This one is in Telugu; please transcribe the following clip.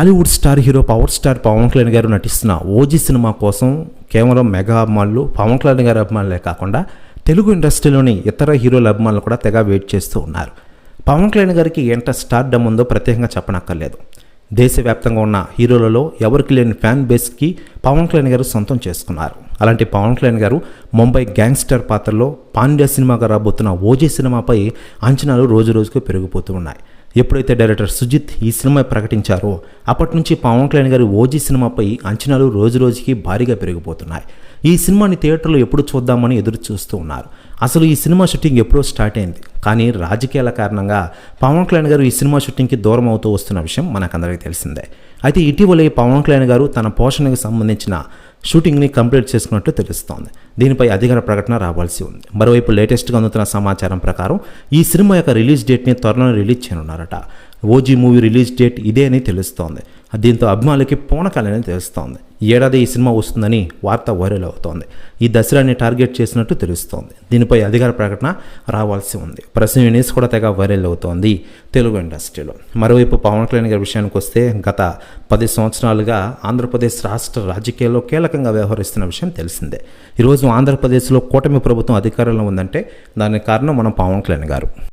Tollywood star hero power star Pawan Kalyan garu నటిస్తున్న ఓజీ సినిమా కోసం కేవలం మెగా అభిమానులు పవన్ కళ్యాణ్ గారి అభిమానులే కాకుండా తెలుగు ఇండస్ట్రీలోని ఇతర హీరోల అభిమానులు కూడా తెగ వెయిట్ చేస్తూ ఉన్నారు. పవన్ కళ్యాణ్ గారికి ఎంత స్టార్ డమ్ ఉందో ప్రత్యేకంగా చెప్పనక్కర్లేదు. దేశవ్యాప్తంగా ఉన్న హీరోలలో ఎవరికి లేని ఫ్యాన్ బేస్కి పవన్ కళ్యాణ్ గారు సొంతం చేసుకున్నారు. అలాంటి పవన్ కళ్యాణ్ గారు ముంబై గ్యాంగ్స్టర్ పాత్రలో పాండ్య సినిమాగా రాబోతున్న ఓజీ సినిమాపై అంచనాలు రోజు రోజుకు పెరిగిపోతూ ఉన్నాయి. ఎప్పుడైతే డైరెక్టర్ సుజిత్ ఈ సినిమా ప్రకటించారో అప్పటి నుంచి పవన్ కళ్యాణ్ గారి ఓజీ సినిమాపై అంచనాలు రోజు రోజుకి భారీగా పెరిగిపోతున్నాయి. ఈ సినిమాని థియేటర్లో ఎప్పుడు చూద్దామని ఎదురు చూస్తూ ఉన్నారు. అసలు ఈ సినిమా షూటింగ్ ఎప్పుడో స్టార్ట్ అయింది. కానీ రాజకీయాల కారణంగా పవన్ కళ్యాణ్ గారు ఈ సినిమా షూటింగ్కి దూరం అవుతూ వస్తున్న విషయం మనకందరికీ తెలిసిందే. అయితే ఇటీవలే పవన్ కళ్యాణ్ గారు తన పోషణకు సంబంధించిన షూటింగ్ని కంప్లీట్ చేసుకున్నట్లు తెలుస్తోంది. దీనిపై అధికార ప్రకటన రావాల్సి ఉంది. మరోవైపు లేటెస్ట్గా అందుతున్న సమాచారం ప్రకారం ఈ సినిమా యొక్క రిలీజ్ డేట్ని త్వరలో రిలీజ్ చేయనున్నారట. ఓజీ మూవీ రిలీజ్ డేట్ ఇదే అని తెలుస్తోంది. దీంతో అభిమానులకి పూనకాలని తెలుస్తోంది. ఏడాది ఈ సినిమా వస్తుందని వార్త వైరల్ అవుతోంది. ఈ దసరాని టార్గెట్ చేసినట్టు తెలుస్తోంది. దీనిపై అధికార ప్రకటన రావాల్సి ఉంది. ప్రశ్న ఈ న్యూస్ కూడా తెగ వైరల్ అవుతోంది తెలుగు ఇండస్ట్రీలో. మరోవైపు పవన్ కళ్యాణ్ గారి విషయానికి వస్తే గత పది సంవత్సరాలుగా ఆంధ్రప్రదేశ్ రాష్ట్ర రాజకీయాల్లో కీలకంగా వ్యవహరిస్తున్న విషయం తెలిసిందే. ఈరోజు ఆంధ్రప్రదేశ్లో కూటమి ప్రభుత్వం అధికారంలో ఉందంటే దానికి కారణం మనం పవన్ కళ్యాణ్ గారు.